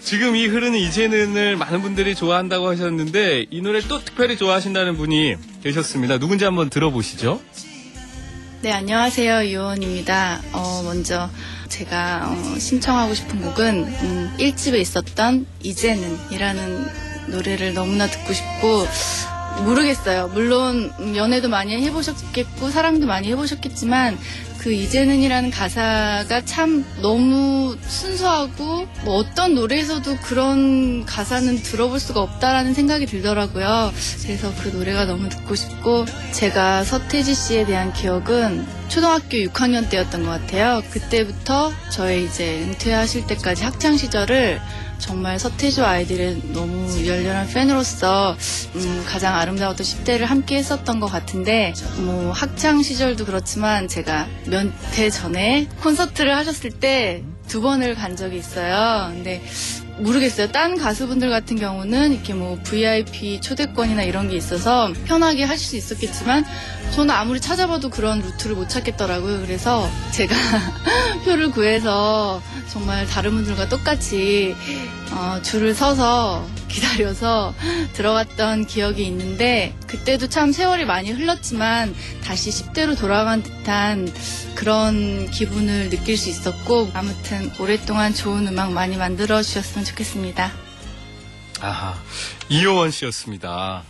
지금 이 흐르는 이제는을 많은 분들이 좋아한다고 하셨는데 이 노래 또 특별히 좋아하신다는 분이 계셨습니다. 누군지 한번 들어보시죠. 네, 안녕하세요. 유원입니다. 어, 먼저 제가 어, 신청하고 싶은 곡은 음, 1집에 있었던 이제는이라는 노래를 너무나 듣고 싶고 모르겠어요. 물론 음, 연애도 많이 해보셨겠고 사랑도 많이 해보셨겠지만 그 이제는이라는 가사가 참 너무 순수하고 뭐 어떤 노래에서도 그런 가사는 들어볼 수가 없다라는 생각이 들더라고요. 그래서 그 노래가 너무 듣고 싶고 제가 서태지 씨에 대한 기억은 초등학교 6학년 때였던 것 같아요. 그때부터 저의 이제 은퇴하실 때까지 학창 시절을 정말 서태지와 아이들의 너무 열렬한 팬으로서 음, 가장 아름다웠던 10대를 함께 했었던 것 같은데 뭐 학창 시절도 그렇지만 제가 몇 해 전에 콘서트를 하셨을 때 두 번을 간 적이 있어요. 근데 모르겠어요. 딴 가수분들 같은 경우는 이렇게 뭐 VIP 초대권이나 이런 게 있어서 편하게 하실 수 있었겠지만 저는 아무리 찾아봐도 그런 루트를 못 찾겠더라고요. 그래서 제가 표를 구해서 정말 다른 분들과 똑같이 어, 줄을 서서 기다려서 들어갔던 기억이 있는데 그때도 참 세월이 많이 흘렀지만 다시 10대로 돌아간 듯한 그런 기분을 느낄 수 있었고 아무튼 오랫동안 좋은 음악 많이 만들어 주셨으면 좋겠습니다. 아하, 이효원 씨였습니다.